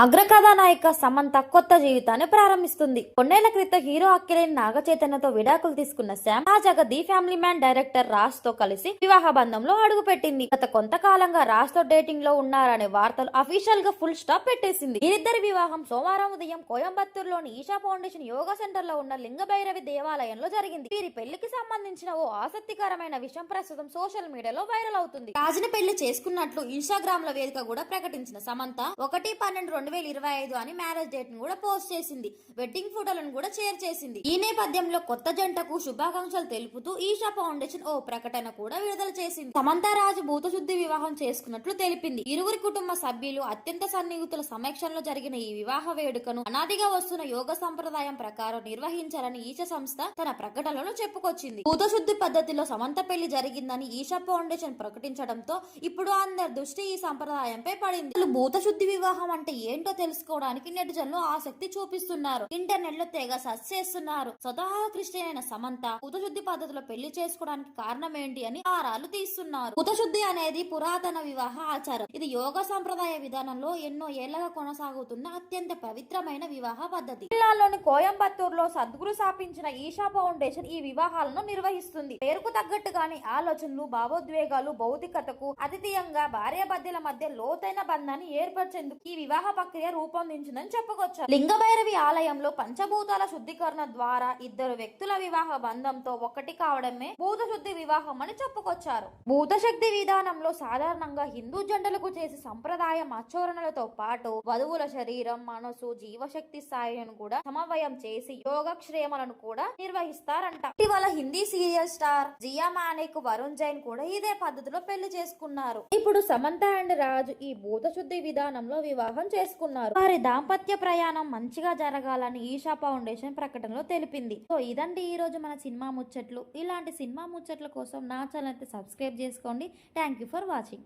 అగ్రకథానాయిక సమంత కొత్త జీవితాన్ని ప్రారంభిస్తుంది. కొన్నేళ్ళ క్రితం హీరో అక్కిలేని నాగ చైతన్యతో విడాకులు తీసుకున్న శామ్ తాజాగా ది ఫ్యామిలీ మ్యాన్ డైరెక్టర్ రాజ్తో కలిసి వివాహ బంధంలో అడుగుపెట్టింది. గత కొంతకాలంగా రాజ్తో డేటింగ్లో ఉన్నారనే వార్తలు అఫీషియల్గా ఫుల్ స్టాప్ పెట్టేసింది. వీరిద్దరి వివాహం సోమవారం ఉదయం కోయంబత్తూరులోని ఈషా ఫౌండేషన్ యోగా సెంటర్లో ఉన్న లింగభైరవి దేవాలయంలో జరిగింది. వీరి పెళ్ళికి సంబంధించిన ఓ ఆసక్తికరమైన విషయం ప్రస్తుతం సోషల్ మీడియాలో వైరల్ అవుతుంది. రాజుని పెళ్ళి చేసుకున్నట్లు ఇన్స్టాగ్రామ్లో వేదిక కూడా ప్రకటించిన సమంత ఒకటి పన్నెండు రెండు వేల ఇరవై ఐదు అని మ్యారేజ్ డేట్ను కూడా పోస్ట్ చేసింది. వెడ్డింగ్ ఫోటోలను కూడా షేర్ చేసింది. ఈ నేపథ్యంలో కొత్త జంటకు శుభాకాంక్షలు తెలుపుతూ ఈషా ఫౌండేషన్ ఓ ప్రకటన కూడా విడుదల చేసింది. సమంత రాజు భూతశుద్ధి వివాహం చేసుకున్నట్లు తెలిపింది. ఇరువురి కుటుంబ సభ్యులు అత్యంత సన్నిహితుల సమక్షంలో జరిగిన ఈ వివాహ వేడుకను అనాదిగా వస్తున్న యోగ సంప్రదాయం ప్రకారం నిర్వహించాలని ఈషా సంస్థ తన ప్రకటనలో చెప్పుకొచ్చింది. భూతశుద్ధి పద్ధతిలో సమంత పెళ్ళి జరిగిందని ఈషా ఫౌండేషన్ ప్రకటించడంతో ఇప్పుడు అందరి దృష్టి ఈ సంప్రదాయంపై పడింది. భూతశుద్ధి వివాహం అంటే ఏ ఏంటో తెలుసుకోవడానికి నెటిజన్లు ఆసక్తి చూపిస్తున్నారు. ఇంటర్నెట్లో తెగ సర్చ్ చేస్తున్నారు. స్వతహా క్రిస్టియన్ అయిన సమంత భూతశుద్ధి పద్ధతిలో పెళ్ళి చేసుకోవడానికి కారణం ఏంటి అని ఆరాలు తీస్తున్నారు. భూతశుద్ధి అనేది పురాతన వివాహ ఆచారం. ఇది యోగ సంప్రదాయ విధానంలో ఎన్నో ఏళ్ళగా కొనసాగుతున్న అత్యంత పవిత్రమైన వివాహ పద్ధతి. జిల్లాలోని కోయంబత్తూరులో సద్గురు స్థాపించిన ఈషా ఫౌండేషన్ ఈ వివాహాలను నిర్వహిస్తుంది. పేరుకు తగ్గట్టుగానే ఆలోచనలు భావోద్వేగాలు భౌతికతకు అతిథీయంగా భార్యాభర్తల మధ్య లోతైన బంధాన్ని ఏర్పరిచేందుకు ఈ వివాహ ప్రక్రియ రూపొందించిందని చెప్పుకొచ్చారు. లింగభైరవి ఆలయంలో పంచభూతాల శుద్ధీకరణ ద్వారా ఇద్దరు వ్యక్తుల వివాహ బంధంతో ఒకటి కావడమే భూత శుద్ధి వివాహం అని చెప్పుకొచ్చారు. భూతశక్తి విధానంలో సాధారణంగా హిందూ జంటలకు చేసే సంప్రదాయం ఆచరణలతో పాటు వధువుల శరీరం మనసు జీవశక్తి స్థాయిలను కూడా సమవయం చేసి యోగక్షేమలను కూడా నిర్వహిస్తారంట. ఇటీవల హిందీ సీరియల్ స్టార్ జియా మానేక్ వరుణ్ జైన్ కూడా ఇదే పద్ధతిలో పెళ్ళి చేసుకున్నారు. ఇప్పుడు సమంత అండ్ రాజు ఈ భూతశుద్ధి విధానంలో వివాహం చేసుకున్నారు. వారి దాంపత్య ప్రయాణం మంచిగా జరగాలని ఈషా ఫౌండేషన్ ప్రకటనలో తెలిపింది. సో ఇదండి ఈ రోజు మన సినిమా ముచ్చట్లు. ఇలాంటి సినిమా ముచ్చట్ల కోసం నా ఛానల్ అయితే సబ్స్క్రైబ్ చేసుకోండి. Thank you for watching.